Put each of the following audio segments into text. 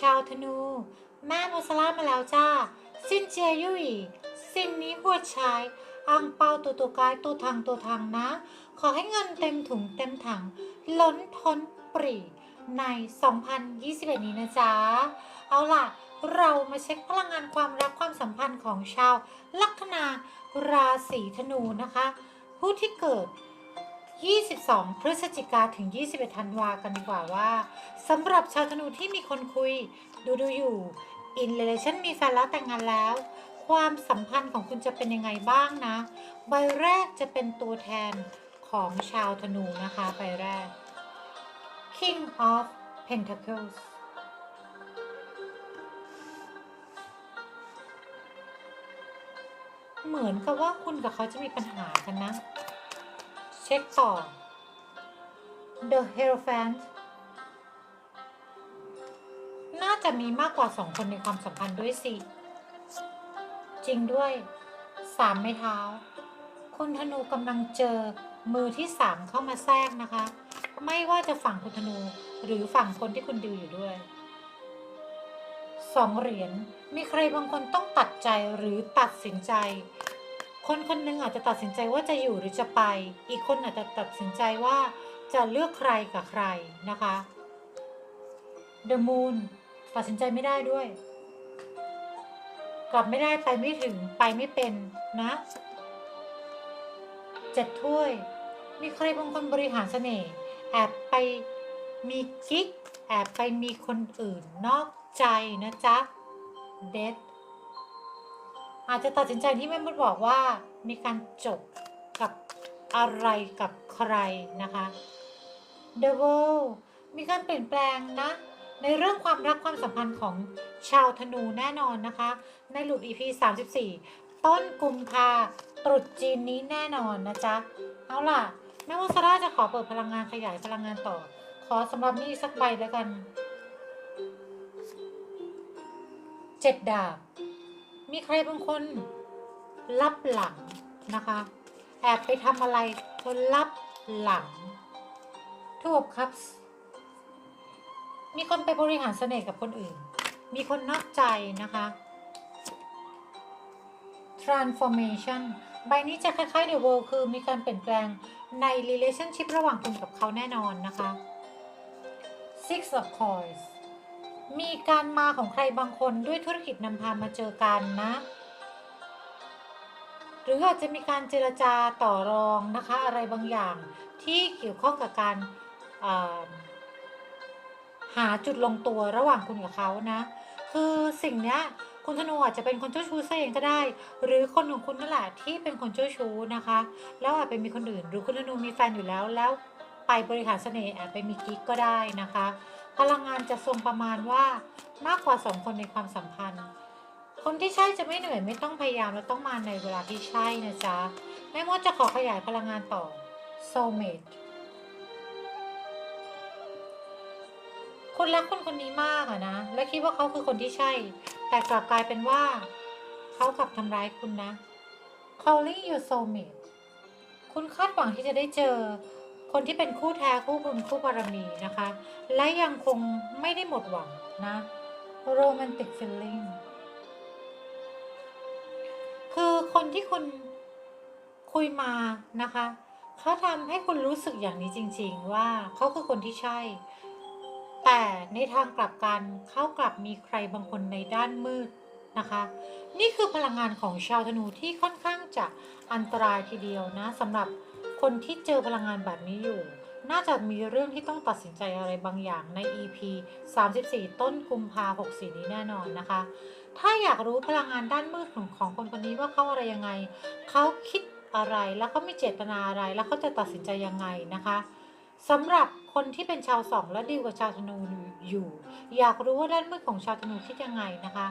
ชาวธนู แม่โมสลามาแล้วจ้า ซินเจียยุยซินนี้หัวชายอังเปาตัวตัวกายตัวทางตัวทางนะ ขอให้เงินเต็มถุงเต็มถัง ล้นท้นปรีใน 2021 นี้นะจ๊ะ เอาล่ะ เรามาเช็คพลังงานความรักความสัมพันธ์ของชาว ลัคนาราศีธนูนะคะ ผู้ที่เกิด 22 พฤศจิกาถึง 21 ธันวากันดีกว่าว่าสำหรับชาวธนูที่มีคนคุย ดูดูอยู่ in relation มีแฟนแล้วแต่งงานแล้ว ความสัมพันธ์ของคุณจะเป็นยังไงบ้างนะ ใบแรกจะเป็นตัวแทนของชาวธนูนะคะ ใบแรก King of Pentacles เหมือนกับว่าคุณกับเขาจะมีปัญหากันนะ เช็คต่อ The Hierophant น่าจะมีมากกว่าสองคนในความสัมพันธ์ด้วยสิ จริงด้วย สามไม้เท้า คุณธนูกำลังเจอมือที่สามเข้ามาแทรกนะคะ ไม่ว่าจะฝั่งคุณธนูหรือฝั่งคนที่คุณดูอยู่ด้วยสองเหรียญมีใครบางคนต้องตัดใจหรือตัดสินใจ คนคนหนึงอาจจะตัดสินใจว่าจะอยู่หรือจะไป อีกคนอาจจะตัดสินใจว่าจะเลือกใครกับใครนะคะ The Moon ตัดสินใจไม่ได้ด้วย กลับไม่ได้ไปไม่ถึงไปไม่เป็นนะเจ็ดถ้วย มีใครบางคนบริหารเสน่ห์แอบไปมีกิ๊ก แอบไปมีคนอื่นนอกใจนะจ๊ะเดท อาจจะตัดสินใจที่แม่มดบอกว่ามีการจบกับอะไรกับใครนะคะ The World มีการเปลี่ยนแปลงนะ ในเรื่องความรักความสัมพันธ์ของชาวธนูแน่นอนนะคะ ในหลุด EP 34 ต้นกุมภาตรุษจีนนี้แน่นอนนะจ๊ะ เอาล่ะ แม่วาซาร่าจะขอเปิดพลังงานขยายพลังงานต่อ ขอสำหรับนี่สักใบแล้วกันเจ็ดดาบ มีใครบางคนลับหลังนะคะ แอบไปทำอะไรคนลับหลังทูบครับ มีคนไปบริหารเสน่ห์กับคนอื่น มีคนนอกใจนะคะ transformation ใบนี้จะคล้ายๆ The World คือมีการเปลี่ยนแปลงใน relationship ระหว่างคุณกับเขาแน่นอนนะคะ six of coins มีการมาของใครบางคนด้วยธุรกิจนำพามาเจอกันนะ หรืออาจจะมีการเจรจาต่อรองนะคะ อะไรบางอย่างที่เกี่ยวข้องกับการาหาจุดลงตัวระหว่างคุณกับเขานะ คือสิ่งนี้คุณธนูอาจจะเป็นคนเจ้าชู้ซะเองก็ได้ หรือคนของคุณนั่นแหละที่เป็นคนเจ้าชู้นะคะ แล้วอาจไปมีคนอื่น หรือคุณธนูมีแฟนอยู่แล้วแล้วไปบริหารเสน่ห์แอบไปมีกิ๊กก็ได้นะคะ พลังงานจะทรงประมาณว่ามากกว่าสองคนในความสัมพันธ์ คนที่ใช่จะไม่เหนื่อยไม่ต้องพยายามและต้องมาในเวลาที่ใช่นะจ๊ะแม่มดจะขอขยายพลังงานต่อ soulmate คุณรักคนคนนี้มากอะนะ และคิดว่าเขาคือคนที่ใช่ แต่กลับกลายเป็นว่า เขากลับทำร้ายคุณนะ calling your soulmate คุณคาดหวังที่จะได้เจอ คนที่เป็นคู่แท้คู่บุญคู่บารมีนะคะ และยังคงไม่ได้หมดหวังนะ romantic feeling คือคนที่คุณคุยมานะคะ เขาทำให้คุณรู้สึกอย่างนี้จริง ๆ ว่าเขาคือคนที่ใช่ แต่ในทางกลับกันเขากลับมีใครบางคนในด้านมืดนะคะ นี่คือพลังงานของชาวธนูที่ค่อนข้างจะอันตรายทีเดียวนะสำหรับ คนที่เจอพลังงานแบบนี้อยู่ น่าจะมีเรื่องที่ต้องตัดสินใจอะไรบางอย่างใน EP 34 ต้นกุมภา64 นี้แน่นอนนะคะ ถ้าอยากรู้พลังงานด้านมืดของของคนคนนี้ว่าเขาอะไรยังไง เขาคิดอะไรแล้วเขามีเจตนาอะไร แล้วเขาจะตัดสินใจยังไงนะคะสำหรับคนที่เป็นชาวสองและดีลกับชาวธนูอยู่ อยากรู้ว่าด้านมืดของชาวธนูคิดยังไงนะคะ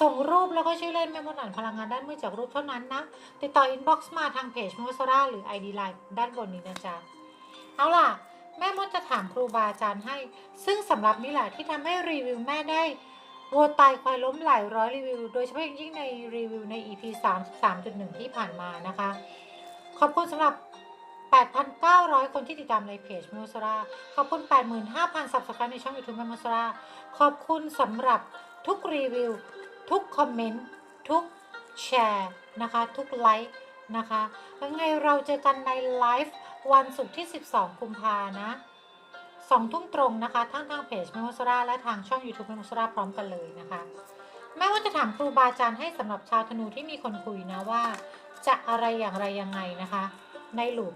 ส่งรูปแล้วก็ชื่อเล่นแม่มดอ่านพลังงานด้านมืดจากรูปเท่านั้นนะ ติดต่ออินบ็อกซ์มาทางเพจมสราหรือ ID Line ด้านบนนี้นะจ๊ะ เอาล่ะ แม่มดจะถามครูบาอาจารย์ให้ ซึ่งสำหรับนี่แหละที่ทำให้รีวิวแม่ได้วัวตายควายล้มหลายร้อยรีวิว โดยเฉพาะอย่างยิ่งในรีวิวใน EP 3 3.1 ที่ผ่านมานะคะ ขอบคุณสำหรับ 8,900 คนที่ติดตามในเพจม o สราขอบคุณ 85,000 subscribe ในช่อง YouTube มมสราขอบคุณสำหรับทุกรีวิว ทุกคอมเมนต์ทุกแชร์นะคะทุกไลค์นะคะยังไงเราเจอกันในไลฟ์วันศุกร์ที่ 12 กุมภานะสองทุ่มตรงนะคะ ทั้งทางเพจแมมสราและทางช่อง YouTube แมมสราพร้อมกันเลยนะคะไม่ว่าจะถามครูบาอาจารย์ให้สำหรับชาวธนูที่มีคนคุยนะว่า จะอะไรอย่างไรยังไงนะคะ ในลูป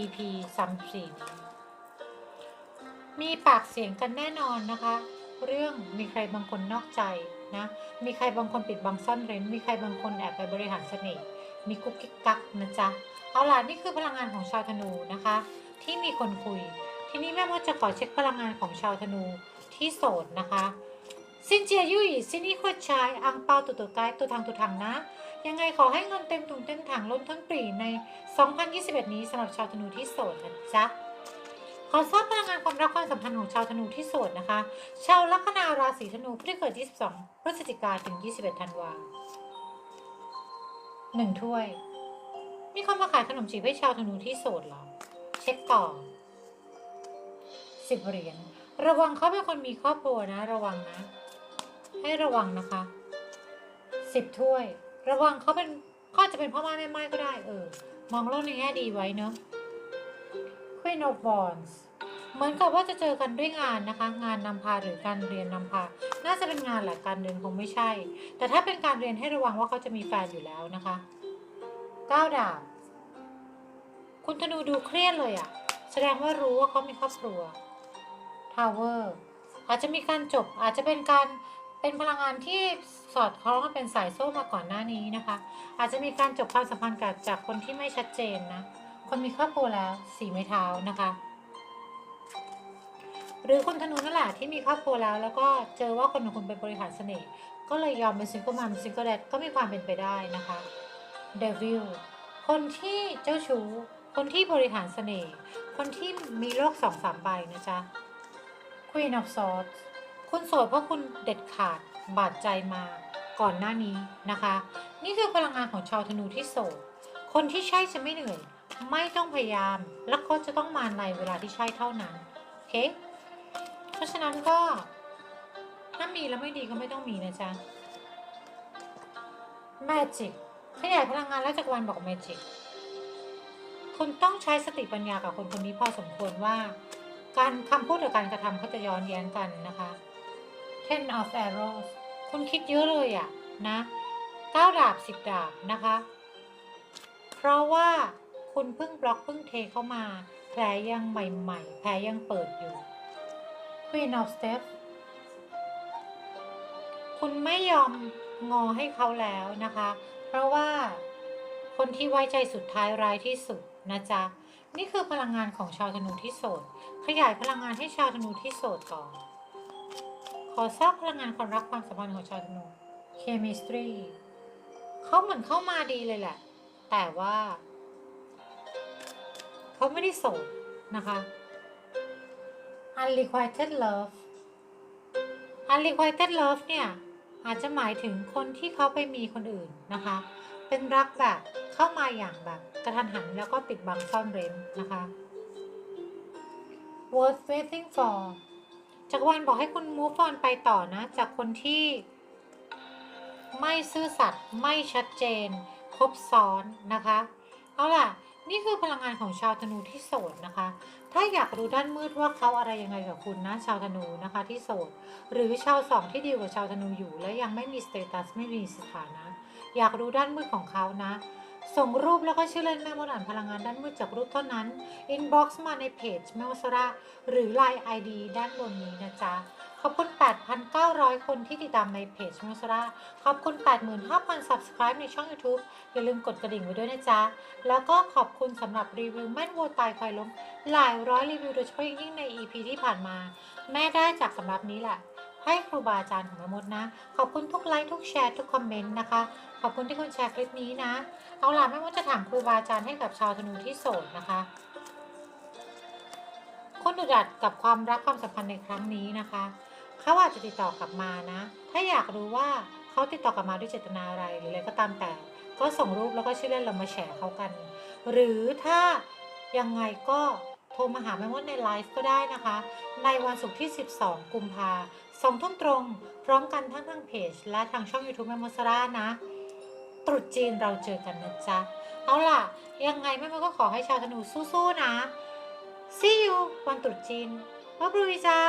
EP 34นี้มีปากเสียงกันแน่นอนนะคะ เรื่องมีใครบางคนนอกใจนะ มีใครบางคนปิดบังซ่อนเร้น มีใครบางคนแอบไปบริหารเสน่ห์ มีกุ๊กกิ๊กกักนะจ๊ะ เอาล่ะนี่คือพลังงานของชาวธนูนะคะ ที่มีคนคุย ทีนี้แม่มดจะขอเช็คพลังงานของชาวธนูที่โสดนะคะซินเจียยุยซินี่ควดชายอังเปาตุตุกายตัวทางตัวทางนะ ยังไงขอให้เงินเต็มถุงเต็มถังล้นทั้งปรีใน 2021 นี้สำหรับชาวธนูที่โสดนะจ๊ะ ขอทราบพลังงานความรักความสัมพันธ์ของชาวธนูที่โสดนะคะ ชาวลัคนาราศีธนูผู้ที่เกิด 22 พฤศจิกาถึง 21 ธันวาหนึ่งถ้วย มีคนมาขายขนมจีบให้ชาวธนูที่โสดหรอ เช็คก่อสิบเหรียญ ระวังเขาเป็นคนมีครอบครัวนะ ระวังนะ ให้ระวังนะคะสิบถ้วย ระวังเขาเป็นเขาอาจจะเป็นพ่อไม้แม่ไม้ก็ได้เออ มองโลกในแง่ดีไว้เนาะ Queen of Wands เหมือนกับว่าจะเจอกันด้วยงานนะคะ งานนำพาหรือการเรียนนำพา น่าจะเป็นงานแหละการเรียนคงไม่ใช่ แต่ถ้าเป็นการเรียนให้ระวังว่าเขาจะมีแฟนอยู่แล้วนะคะก้าวดาบคุณธนูดูเครียดเลยอะแสดงว่ารู้ว่าเขามีครอบครัว Tower อาจจะมีการจบอาจจะเป็นการเป็นพลังงานที่สอดคล้องกันเป็นสายโซ่มาก่อนหน้านี้นะคะ อาจจะมีการจบความสัมพันธ์กับจากคนที่ไม่ชัดเจนนะ คนมีครอบครัวแล้วสีไม้เท้านะคะ หรือคนธนูนั่นแหละที่มีครอบครัวแล้ว แล้วก็เจอว่าคนของคุณเป็นบริหารเสน่ห์ก็เลยยอมเป็นซิงเกิลมัมซิงเกิลแดดก็มีความเป็นไปได้นะคะเดวิลคนที่เจ้าชู้คนที่บริหารเสน่ห์คนที่มีโรคสองสามใบนะจ๊ะ Queen of Swords คุณโสดเพราะคุณเด็ดขาดบาดใจมาก่อนหน้านี้นะคะ นี่คือพลังงานของชาวธนูที่โสด คนที่ใช่จะไม่เหนื่อย ไม่ต้องพยายาม แล้วก็จะต้องมาในเวลาที่ใช่เท่านั้น โอเค เพราะฉะนั้นก็ ถ้ามีแล้วไม่ดีก็ไม่ต้องมีนะจ๊ะ Magic ขยายพลังงานและจักรวาลบอก Magic คุณต้องใช้สติปัญญากับคนคนนี้พอสมควรว่า การคำพูดกับการกระทำเขาจะย้อนแย้งกันนะคะ Ten of Arrows คุณคิดเยอะเลยอะนะเก้าดาบสิบดาบนะคะ เพราะว่า คุณเพิ่งบล็อกเพิ่งเทเข้ามา แผลยังใหม่ๆ แผลยังเปิดอยู่ Queen of Steps คุณไม่ยอมงอให้เขาแล้วนะคะ เพราะว่าคนที่ไว้ใจสุดท้ายร้ายที่สุดนะจ๊ะ นี่คือพลังงานของชาวธนูที่โสด ขยายพลังงานให้ชาวธนูที่โสดก่อนขอทราบพลังงานความรักความสัมพันธ์ของชาวธนู chemistry เขาเหมือนเข้ามาดีเลยแหละ แต่ว่า เขาไม่ได้โสดนะคะ unrequited love unrequited love เนี่ยอาจจะหมายถึงคนที่เขาไปมีคนอื่นนะคะ เป็นรักแบบเข้ามาอย่างแบบกระทันหันแล้วก็ปิดบังซ่อนเร้นนะคะ worth waiting for จักรวาลบอกให้คุณ move on ไปต่อนะ จากคนที่ไม่ซื่อสัตย์ไม่ชัดเจน ครบซ้อนนะคะ เอาล่ะ นี่คือพลังงานของชาวธนูที่โสดนะคะ ถ้าอยากรู้ด้านมืดว่าเขาอะไรยังไงกับคุณนะชาวธนูนะคะที่โสด หรือชาวสองที่ดีลกับชาวธนูอยู่ และยังไม่มีสเตตัสไม่มีสถานะ อยากรู้ด้านมืดของเขานะ ส่งรูปแล้วก็ชื่อเล่นแม่มดอ่านพลังงานด้านมืดจากรูปเท่านั้น inbox มาในเพจแม่มดสระหรือ Line ID ด้านบนนี้นะจ๊ะ ขอบคุณ 8,900 คนที่ติดตามในเพจม่มดสระขอบคุณ 85,000 subscribe ในช่อง YouTube อย่าลืมกดกระดิ่งไว้ด้วยนะจ๊ะ แล้วก็ขอบคุณสำหรับรีวิวแม่นวัวตายควายล้ม หลายร้อยรีวิวโดยเฉพาะยิ่งใน EP ที่ผ่านมา แม่ได้จากสำหรับนี้แหละให้ครูบาอาจารย์ของแม่มดนะ ขอบคุณทุกไลค์ทุกแชร์ทุกคอมเมนต์นะคะ ขอบคุณที่คุณแชร์คลิปนี้นะ เอาล่ะแม่มดจะถามครูบาอาจารย์ให้กับชาวธนูที่โสดนะคะคนดุดัดกับความรักความสัมพันธ์ในครั้งนี้นะคะ เขาอาจจะติดต่อกลับมานะ ถ้าอยากรู้ว่าเขาติดต่อกลับมาด้วยเจตนาอะไรหรืออะไรก็ตามแต่ ก็ส่งรูปแล้วก็ชื่อเล่นเรามาแชร์เขากัน หรือถ้ายังไงก็โทรมาหาแม่มดในไลฟ์ก็ได้นะคะ ในวันศุกร์ที่ 12 กุมภาสองทุ่มตรง พร้อมกันทั้งทางเพจ และทางช่อง YouTube แม่มดสรานะ ตรุษจีนเราเจอกันนะจ๊ะ เอาล่ะ ยังไงแม่มดก็ขอให้ชาวธนูสู้ๆนะ see you วันตรุษจีนบ๊ายบายจ้า